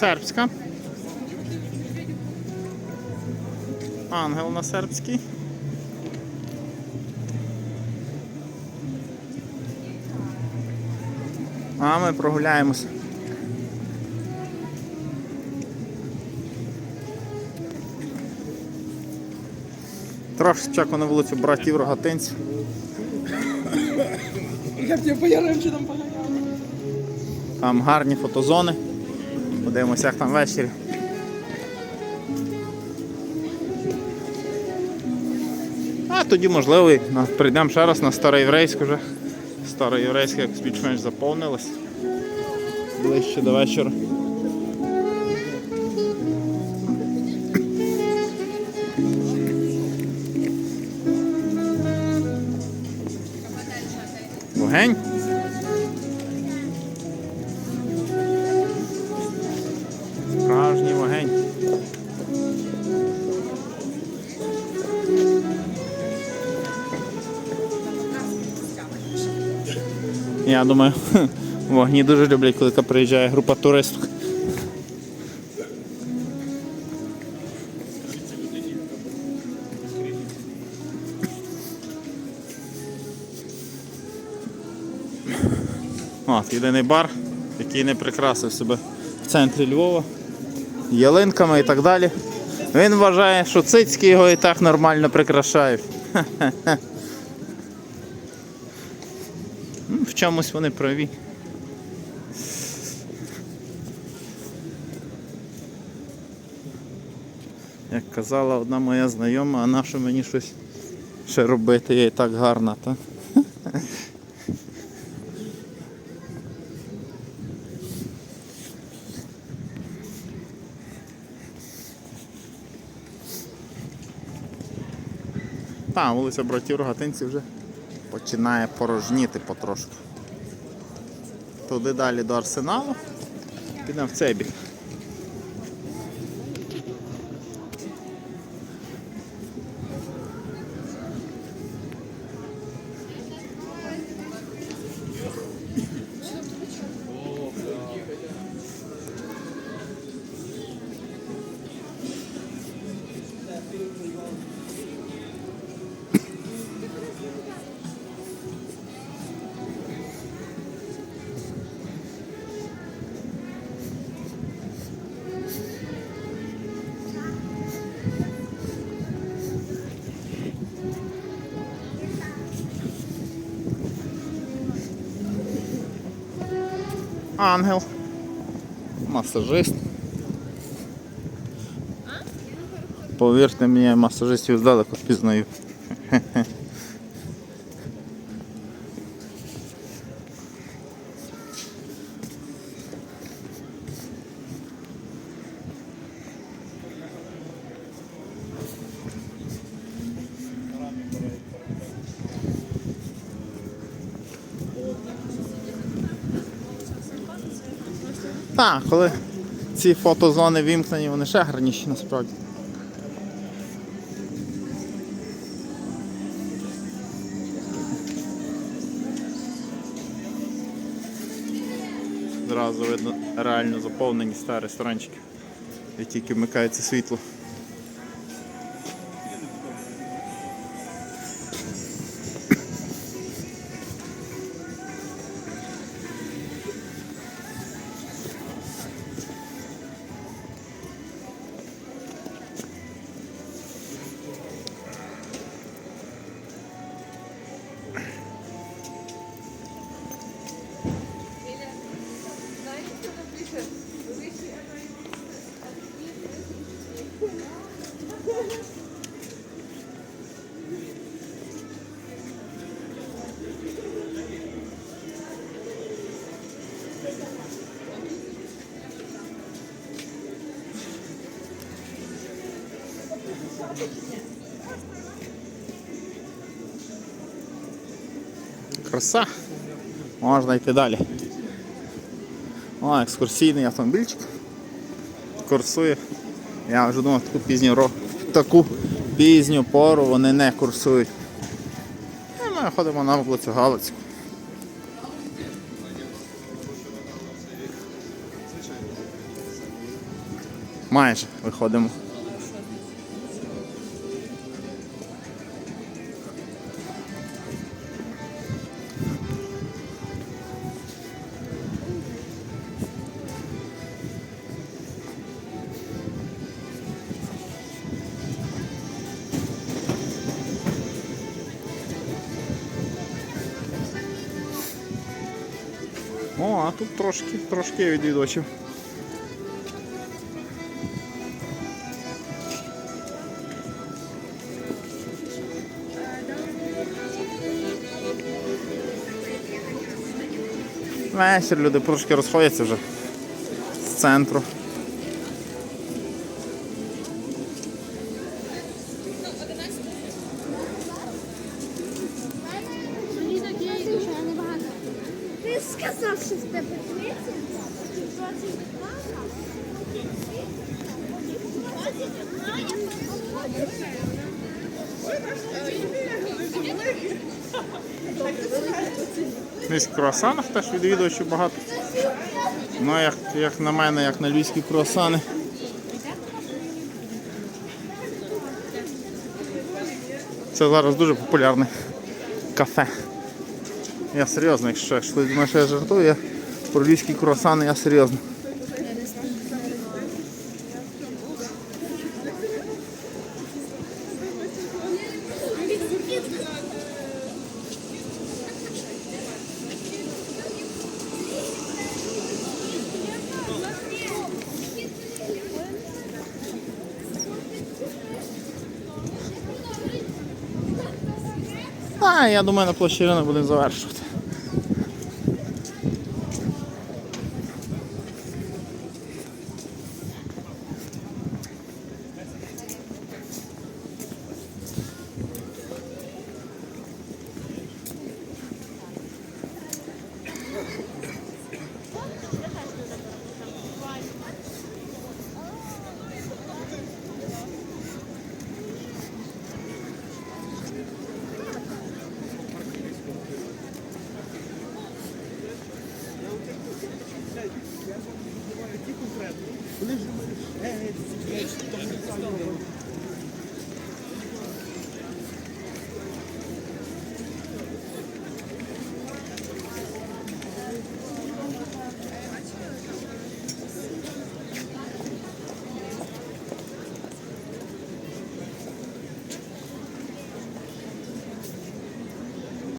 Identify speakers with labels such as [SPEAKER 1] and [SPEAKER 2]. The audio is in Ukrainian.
[SPEAKER 1] Сербська. Ангел на сербський. А ми прогуляємося. Трошечки на вулицю братів рогатинців.
[SPEAKER 2] Я б тебе по Яремчинам поганяв.
[SPEAKER 1] Там гарні фотозони. Подивимося, як там ввечері. А тоді, можливо, прийдемо ще раз на староєврейську вже. Староєврейська як більш-менш заповнилась. Ближче до вечора. Вогень. Я думаю, вогні дуже люблять, коли приїжджає група туристів. От, єдиний бар, який не прикрасив себе в центрі Львова, ялинками і так далі. Він вважає, що цицьки його і так нормально прикрашають. Ну, В чомусь вони праві. Як казала одна моя знайома, а на що мені щось ще робити, я і так гарна, та? Та, вулиця братів Рогатинців вже починає порожніти потрошки. Туди далі до арсеналу. Підемо в цей бік. Ангел. Масажист. Повірте мені, масажистів здалеку впізнаю. Так, коли ці фотозони вімкнені, вони ще гарніші насправді. Зразу видно реально заповнені старі ресторанчики. як тільки вмикається світло. Краса. Можна йти далі. О, екскурсійний автомобільчик. Курсує. Я вже думав, таку пізню ро... таку пізню пору вони не курсують. І ми ходимо на вулицю Галицьку. Майже виходимо. О, а тут трошки, трошки відвідувачів. Вечір люди трошки розходяться вже з центру.
[SPEAKER 3] Сказав, що в тебе 30? 22?
[SPEAKER 1] Десь в круасанах теж відвідувачів багато. Ну, як, як на мене, як на львівські круасани. Це зараз дуже популярне кафе. Я серйозно, якщо, якщо ти думаєш, що я жартую, я про львівські круасани я серйозно. А, я думаю, на площі ринок будемо завершувати. Jesus é, é